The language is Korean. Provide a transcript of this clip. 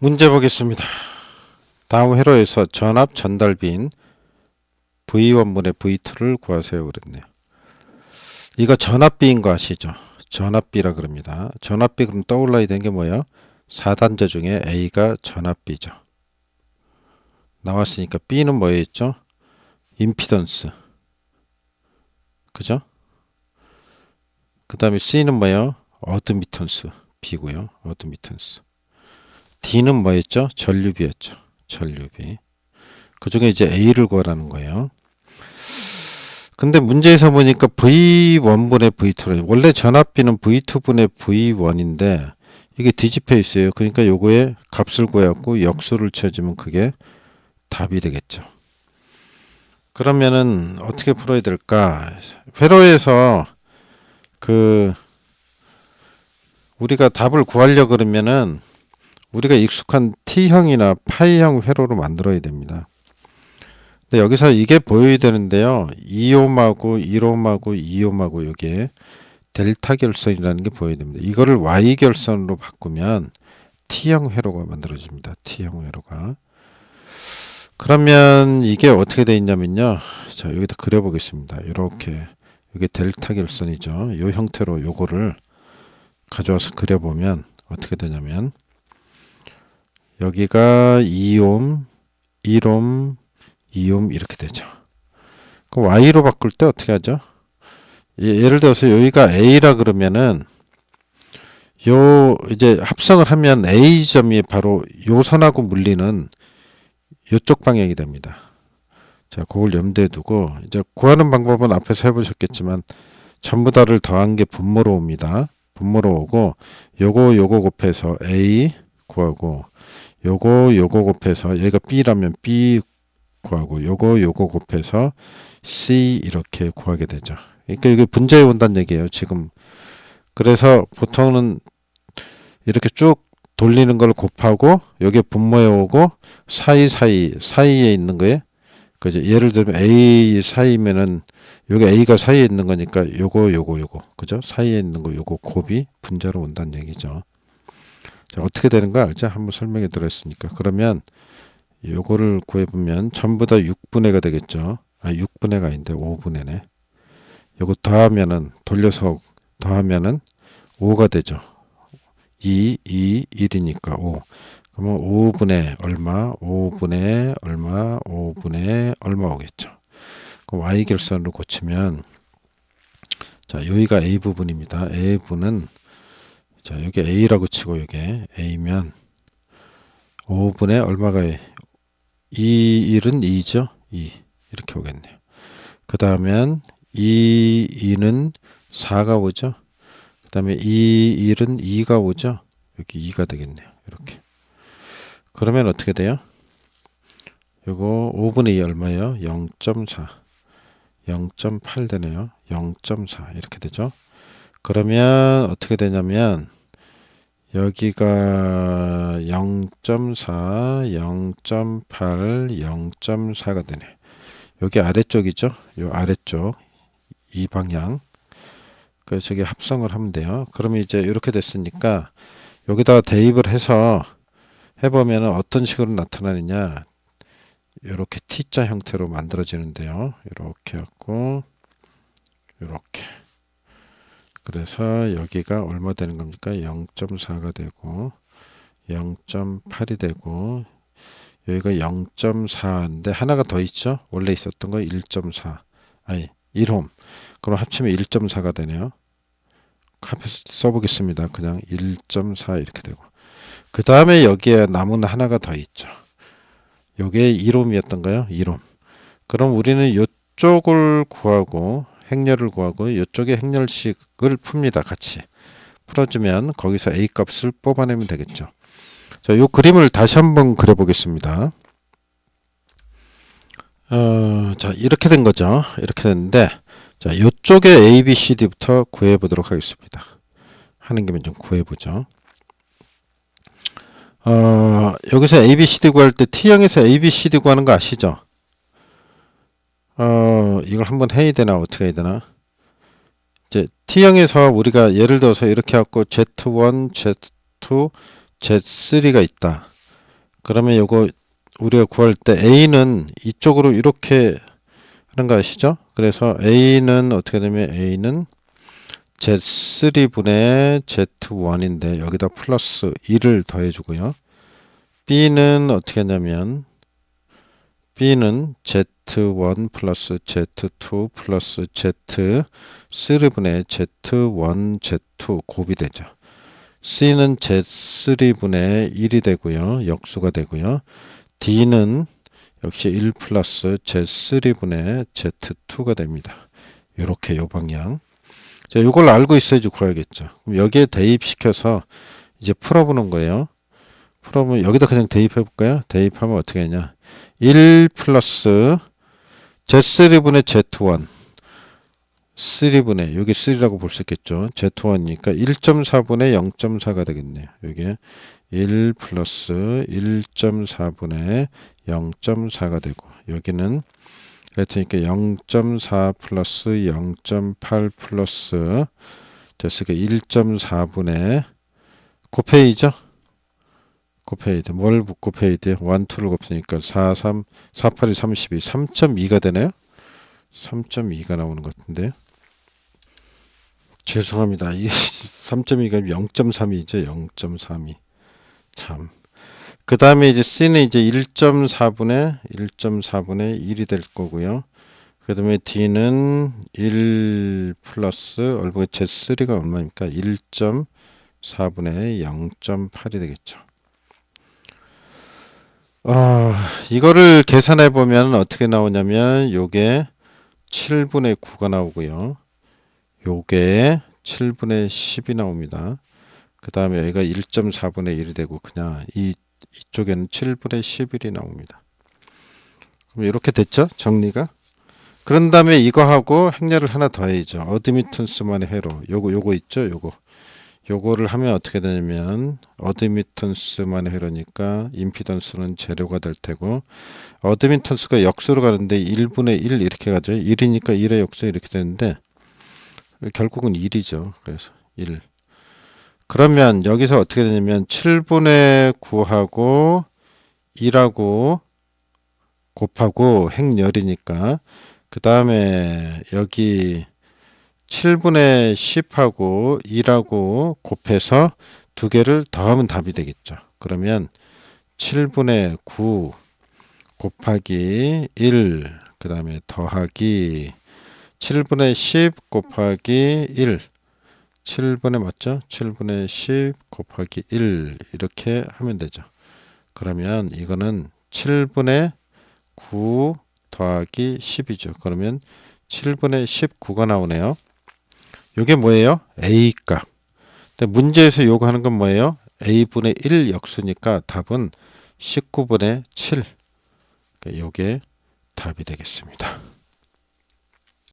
문제 보겠습니다. 다음 회로에서 전압 전달비인 V1분의 V2를 구하세요 그랬네요. 이거 전압비인 거 아시죠? 전압비라 그럽니다. 전압비 그럼 떠올라야 되는 게 뭐예요? 4단자 중에 A가 전압비죠. 나왔으니까 B는 뭐였죠? 임피던스. 그죠? 그 다음에 C는 뭐예요? 어드미턴스. B고요. 어드미턴스. D는 뭐였죠? 전류비였죠. 전류비. 그 중에 이제 A를 구하라는 거예요. 근데 문제에서 보니까 V1분의 V2를 원래 전압비는 V2분의 V1인데 이게 뒤집혀 있어요. 그러니까 요거에 값을 구해갖고 역수를 쳐주면 그게 답이 되겠죠. 그러면은 어떻게 풀어야 될까? 회로에서 그 우리가 답을 구하려 그러면은 우리가 익숙한 T형이나 파이형 회로로 만들어야 됩니다. 근데 여기서 이게 보여야 되는데요. 2옴하고 1옴하고 2옴하고 여기에 델타 결선이라는 게 보여야 됩니다. 이거를 Y 결선으로 바꾸면 T형 회로가 만들어집니다. T형 회로가. 그러면 이게 어떻게 돼 있냐면요. 자, 여기다 그려 보겠습니다. 이렇게 이게 델타 결선이죠. 이 형태로 요거를 가져와서 그려 보면 어떻게 되냐면 여기가 2옴, 1옴, 2옴 이렇게 되죠. 그럼 y로 바꿀 때 어떻게 하죠? 예- 예를 들어서 여기가 a라 그러면은 요 이제 합성을 하면 a 점이 바로 요 선하고 물리는 요쪽 방향이 됩니다. 자, 그걸 염두에 두고 이제 구하는 방법은 앞에서 해보셨겠지만 전부 다를 더한 게 분모로 옵니다. 분모로 오고 요거 요거 곱해서 a 구하고 요거 요거 곱해서 얘가 b라면 b 구하고 요거 요거 곱해서 c 이렇게 구하게 되죠. 그러니까 이게 분자에 온다는 얘기예요. 지금 그래서 보통은 이렇게 쭉 돌리는 걸 곱하고 여기에 분모에 오고 사이 사이 사이에 있는 거에 그죠? 예를 들면 a 사이면은 여기 a가 사이에 있는 거니까 요거 요거 요거 그죠? 사이에 있는 거 요거 곱이 분자로 온다는 얘기죠. 자, 어떻게 되는 거 알죠? 한번 설명해 드렸으니까. 그러면 요거를 구해보면 전부 다 6분의 가 되겠죠. 아, 6분의 가 아닌데 5분의 네. 요거 더하면은 돌려서 더하면은 5가 되죠. 2, 2, 1이니까 5. 그러면 5분의 얼마, 5분의 얼마, 5분의 얼마 오겠죠. 그럼 y 결선으로 고치면 자, 여기가 a 부분입니다. a 부분은 자, 여기 a라고 치고 이게 a면 5분의 얼마가 2, 1은 2죠? 2. 이렇게 오겠네요. 그 다음엔 2, 2는 4가 오죠? 그 다음에 2, 1은 2가 오죠? 여기 2가 되겠네요. 이렇게. 그러면 어떻게 돼요? 요거 5분의 2 얼마예요? 0.4. 0.8 되네요. 0.4 이렇게 되죠. 그러면 어떻게 되냐면 여기가 0.4, 0.8, 0.4가 되네. 여기 아래쪽이죠. 요 아래쪽 이 방향. 그래서 저기 합성을 하면 돼요. 그러면 이제 이렇게 됐으니까 여기다가 대입을 해서 해보면 어떤 식으로 나타나느냐. 이렇게 T자 형태로 만들어지는데요. 이렇게 갖고 이렇게. 그래서 여기가 얼마 되는 겁니까? 0.4가 되고 0.8이 되고 여기가 0.4인데 하나가 더 있죠? 원래 있었던 거 1.4 아니 1홈 그럼 합치면 1.4가 되네요. 카페 써보겠습니다. 그냥 1.4 이렇게 되고 그 다음에 여기에 남은 하나가 더 있죠. 요게 1홈이었던가요? 1홈 그럼 우리는 이쪽을 구하고 행렬을 구하고 이쪽에 행렬식을 풉니다. 같이 풀어주면 거기서 a 값을 뽑아내면 되겠죠. 자, 요 그림을 다시 한번 그려보겠습니다. 어, 자, 이렇게 된 거죠. 이렇게 됐는데, 자, 요쪽에 a, b, c, d부터 구해보도록 하겠습니다. 하는 김에 좀 구해보죠. 어, 여기서 a, b, c, d 구할 때 T형에서 a, b, c, d 구하는 거 아시죠? 어, 이걸 한번 해야 되나 어떻게 해야 되나? 이제 T형에서 우리가 예를 들어서 이렇게 갖고 Z1, Z2, Z3가 있다. 그러면 요거 우리가 구할 때 A는 이쪽으로 이렇게 하는 거 아시죠? 그래서 A는 어떻게 되면 A는 Z3분의 Z1인데 여기다 플러스 1을 더해주고요. B는 어떻게 하냐면 B는 Z1 플러스 Z2 플러스 Z3분의 Z1, Z2 곱이 되죠. C는 Z3분의 1이 되고요. 역수가 되고요. D는 역시 1 플러스 Z3분의 Z2가 됩니다. 이렇게 요 방향. 자, 이걸 알고 있어야지. 그럼 여기에 대입시켜서 이제 풀어보는 거예요. 풀어보면 여기다 그냥 대입해 볼까요? 대입하면 어떻게 하냐? 1 플러스 Z3분의 Z1 3분의 여기 3라고 볼 수 있겠죠. Z1이니까 1.4분의 0.4가 되겠네요. 여기 1 플러스 1.4분의 0.4가 되고 여기는 그랬으니까 0.4 플러스 0.8 플러스 됐으니까 1.4분의 곱해이죠. 곱해야 돼. 뭘 곱해야 돼? 1, 2를 곱하니까 4, 3, 4, 8이 32, 3.2가 되네요. 3.2가 나오는 것 같은데요. 죄송합니다. 이 3.2가 0.3이죠. 0.32. 참. 그 다음에 이제 C는 이제 1.4분의 1.4분의 1이 될 거고요. 그 다음에 D는 1 플러스 얼마 Z3가 얼마입니까? 1.4분의 0.8이 되겠죠. 아, 이거를 계산해 보면 어떻게 나오냐면 요게 7분의 9가 나오고요. 요게 7분의 10이 나옵니다. 그 다음에 여기가 1.4분의 1이 되고 그냥 이 이쪽에는 7분의 11이 나옵니다. 그럼 이렇게 됐죠? 정리가. 그런 다음에 이거하고 행렬을 하나 더 해야죠. 어드미턴스만의 회로. 요거 요거 있죠? 요거. 요거를 하면 어떻게 되냐면 어드미턴스만의 회로니까 임피던스는 제로가 될 테고 어드미턴스가 역수로 가는데 1분의 1 이렇게 가죠. 1이니까 1의 역수 이렇게 되는데 결국은 1이죠. 그래서 1. 그러면 여기서 어떻게 되냐면 7분의 9하고 1하고 곱하고 행렬이니까 그 다음에 여기 7분의 10하고 1하고 곱해서 두 개를 더하면 답이 되겠죠. 그러면 7분의 9 곱하기 1, 그 다음에 더하기 7분의 10 곱하기 1, 7분의 맞죠? 7분의 10 곱하기 1 이렇게 하면 되죠. 그러면 이거는 7분의 9 더하기 10이죠. 그러면 7분의 19가 나오네요. 이게 뭐예요? A 값. 근데 문제에서 요구하는 건 뭐예요? A분의 1 역수니까 답은 19분의 7. 요게 답이 되겠습니다.